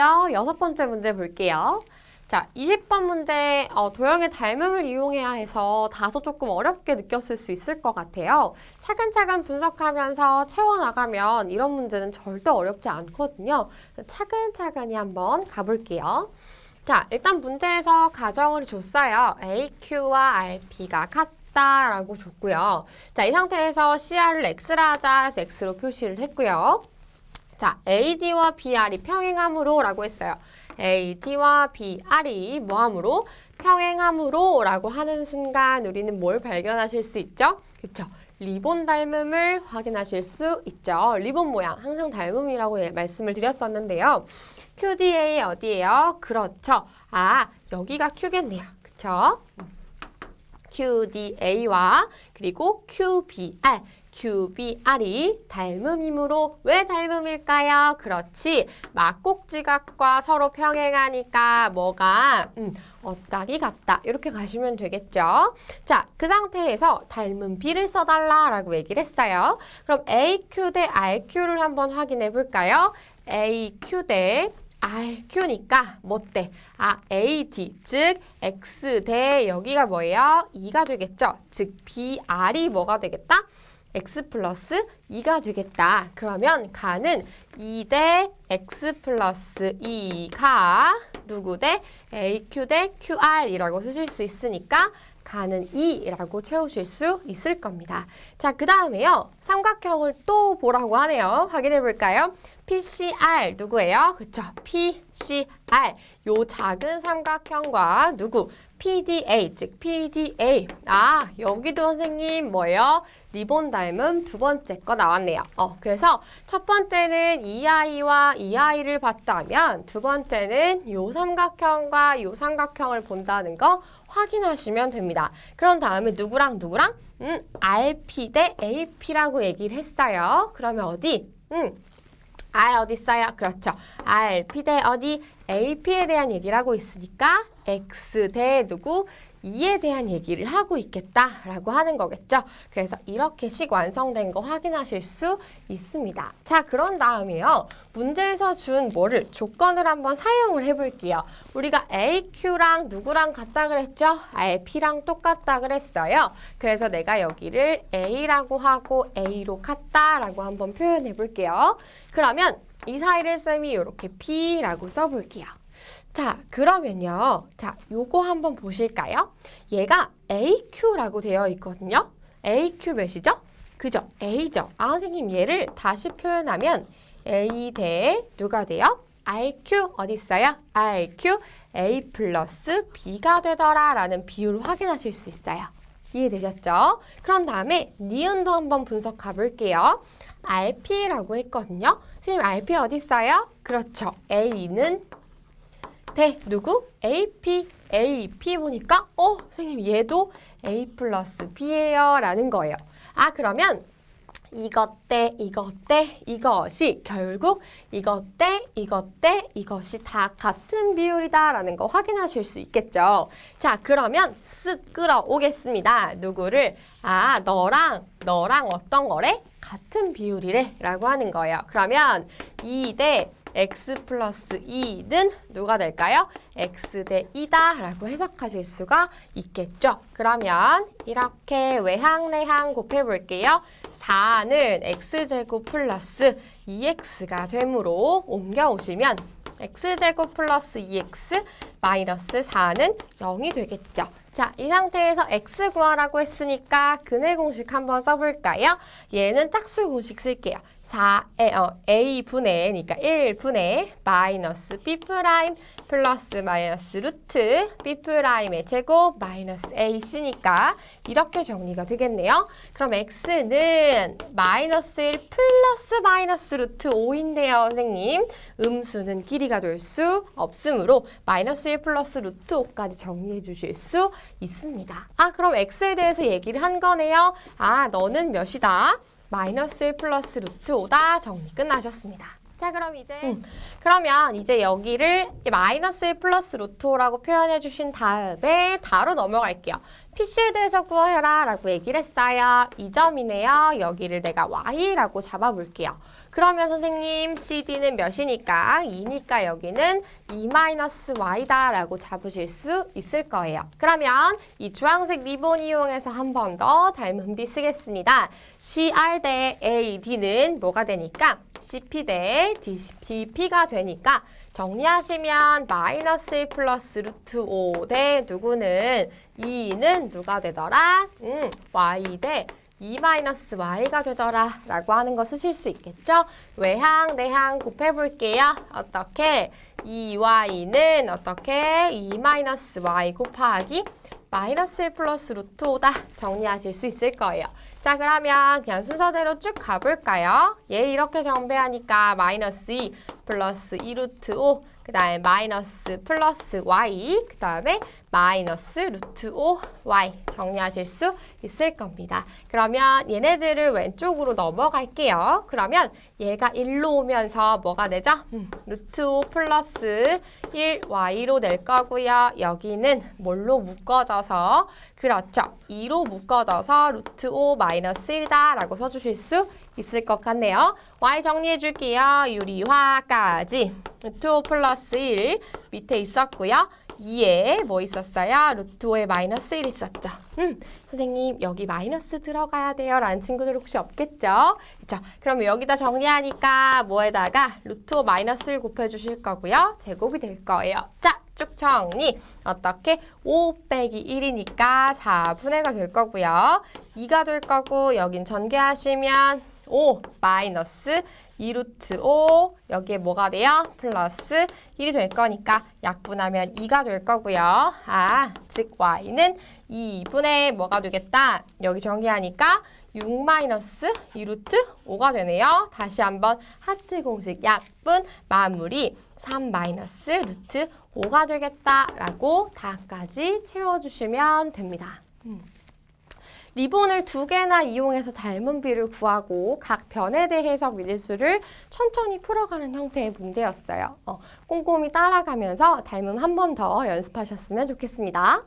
드디어 여섯 번째 문제 볼게요. 자, 20번 문제 어, 도형의 닮음을 이용해야 해서 다소 조금 어렵게 느꼈을 수 있을 것 같아요. 차근차근 분석하면서 채워나가면 이런 문제는 절대 어렵지 않거든요. 차근차근히 한번 가볼게요. 자, 일단 문제에서 가정을 줬어요. AQ와 RP가 같다라고 줬고요. 자, 이 상태에서 CR을 X라 하자 해서 X로 표시를 했고요. 자, AD와 BR이 평행함으로 라고 했어요. AD와 BR이 뭐함으로? 평행함으로 라고 하는 순간 우리는 뭘 발견하실 수 있죠? 그쵸? 리본 닮음을 확인하실 수 있죠. 리본 모양 항상 닮음이라고 예- 말씀을 드렸었는데요. QDA 어디예요? 그렇죠. 아, 여기가 Q겠네요. 그쵸? QDA와 그리고 QBR, QBR이 닮음이므로 왜 닮음일까요? 그렇지. 막곡지각과 서로 평행하니까 뭐가 음, 엇각이 같다. 이렇게 가시면 되겠죠. 자, 그 상태에서 닮은 B를 써달라라고 얘기를 했어요. 그럼 AQ 대 RQ를 한번 확인해 볼까요? AQ 대 RQ니까 뭐 대? 아, AD, 즉 X 대 여기가 뭐예요? 2가 되겠죠? 즉 BR이 뭐가 되겠다? X 플러스 2가 되겠다. 그러면 가는 2 대 X 플러스 2가 누구 대 AQ 대 QR이라고 쓰실 수 있으니까 가는 2라고 채우실 수 있을 겁니다. 자, 그 다음에요. 삼각형을 또 보라고 하네요. 확인해 볼까요? PCR 누구예요? 그쵸? PCR. 요 작은 삼각형과 누구? PDA, 즉 PDA. 아, 여기도 선생님 뭐예요? 리본 닮은 두 번째 거 나왔네요. 어, 그래서 첫 번째는 이 아이와 이 아이를 봤다면 두 번째는 요 삼각형과 요 삼각형을 본다는 거 확인하시면 됩니다. 그런 다음에 누구랑 누구랑? 음, RP 대 AP라고 얘기를 했어요. 그러면 어디? 음, R 어디 있어요? 그렇죠. RP 대 어디? AP에 대한 얘기를 하고 있으니까 X 대 누구? 2에 대한 얘기를 하고 있겠다라고 하는 거겠죠. 그래서 이렇게 식 완성된 거 확인하실 수 있습니다. 자, 그런 다음에요. 문제에서 준 뭐를 조건을 한번 사용을 해볼게요. 우리가 AQ랑 누구랑 같다 그랬죠? RP랑 똑같다 그랬어요. 그래서 내가 여기를 A라고 하고 A로 같다라고 한번 표현해 볼게요. 그러면 이 사이를 쌤이 이렇게 P라고 써볼게요. 자, 그러면요. 자, 요거 한번 보실까요? 얘가 AQ라고 되어 있거든요. AQ 몇이죠? 그죠? A죠. 아, 선생님 얘를 다시 표현하면 A 대 누가 돼요? RQ 어디 있어요? RQ A 플러스 B가 되더라 라는 비율을 확인하실 수 있어요. 이해되셨죠? 그런 다음에 니은도 한번 분석 가볼게요. RP라고 했거든요. 선생님 RP 어디 있어요? 그렇죠. A는 대 누구? AP AP 보니까 어 선생님 얘도 A 플러스 B예요 라는 거예요. 아 그러면 이것 대 이것 대 이것이 결국 이것 대 이것 대 이것이 다 같은 비율이다라는 거 확인하실 수 있겠죠. 자 그러면 쓱 끌어오겠습니다. 누구를 아 너랑 너랑 어떤 거래? 같은 비율이래 라고 하는 거예요. 그러면 2대 x 플러스 2는 누가 될까요? x 대 2다 라고 해석하실 수가 있겠죠. 그러면 이렇게 외항 내항 곱해볼게요. 4는 x제곱 플러스 2x가 되므로 옮겨오시면 x제곱 플러스 2x 마이너스 4는 0이 되겠죠. 자, 이 상태에서 x 구하라고 했으니까 근해 공식 한번 써볼까요? 얘는 짝수 공식 쓸게요. 4 에 어, a 분의 그러니까 1 분의 마이너스 b 프라임 플러스 마이너스 루트 b 프라임의 제곱 마이너스 ac니까 이렇게 정리가 되겠네요. 그럼 x는 마이너스 1 플러스 마이너스 루트 5인데요, 선생님. 음수는 길이가 될 수 없으므로 마이너스 1 플러스 루트 5까지 정리해 주실 수 있습니다. 아, 그럼 x에 대해서 얘기를 한 거네요. 아, 너는 몇이다? 마이너스 1 플러스 루트 5다 정리 끝나셨습니다. 자 그럼 이제 그러면 이제 여기를 마이너스 1 플러스 루트 5라고 표현해 주신 다음에 다로 넘어갈게요. PC에 대해서 구해라 라고 얘기를 했어요. 이 점이네요. 여기를 내가 Y라고 잡아볼게요. 그러면 선생님 CD는 몇이니까 2니까 여기는 2-y다 라고 잡으실 수 있을 거예요. 그러면 이 주황색 리본 이용해서 한 번 더 닮은 비 쓰겠습니다. CR 대 AD는 뭐가 되니까 CP 대 DP가 되니까 정리하시면 마이너스 1 플러스 루트 5 대 누구는 2는 누가 되더라? 음, y 대 2-y가 되더라 라고 하는 거 쓰실 수 있겠죠? 외항, 내항 곱해볼게요. 어떻게? 2y는 어떻게? 2-y 곱하기 마이너스 1 플러스 루트 5다 정리하실 수 있을 거예요. 자 그러면 그냥 순서대로 쭉 가볼까요? 얘 이렇게 정배하니까 마이너스 2 플러스 2 루트 5 그 다음에 마이너스 플러스 y 그 다음에 마이너스 루트 5 y 정리하실 수 있을 겁니다. 그러면 얘네들을 왼쪽으로 넘어갈게요. 그러면 얘가 1로 오면서 뭐가 되죠? 음, 루트 5 플러스 1 y로 낼 거고요. 여기는 뭘로 묶어져서 그렇죠. 2로 묶어져서 루트 5 마이너스 1이다 라고 써주실 수 있을 것 같네요. y 정리해 줄게요. 유리화까지 루트 5 플러스 1 밑에 있었고요. 2에 뭐 있었어요? 루트 5에 마이너스 1 있었죠. 음, 선생님 여기 마이너스 들어가야 돼요 라는 친구들 혹시 없겠죠? 그렇죠? 그럼 여기다 정리하니까 뭐에다가 루트 5 마이너스 1 곱해 주실 거고요. 제곱이 될 거예요. 자, 쭉 정리. 어떻게? 5 빼기 1이니까 4분의 가 될 거고요. 2가 될 거고 여긴 전개하시면 5 마이너스 2루트 5 여기에 뭐가 돼요? 플러스 1이 될 거니까 약분하면 2가 될 거고요. 아, 즉 y는 2분의 뭐가 되겠다? 여기 정리하니까 6 마이너스 2루트 5가 되네요. 다시 한번 하트 공식 약분 마무리 3 마이너스 루트 5가 되겠다라고 다까지 채워주시면 됩니다. 음. 리본을 두 개나 이용해서 닮은 비를 구하고 각 변에 대해 해석 미지수를 천천히 풀어가는 형태의 문제였어요. 어, 꼼꼼히 따라가면서 닮음 한 번 더 연습하셨으면 좋겠습니다.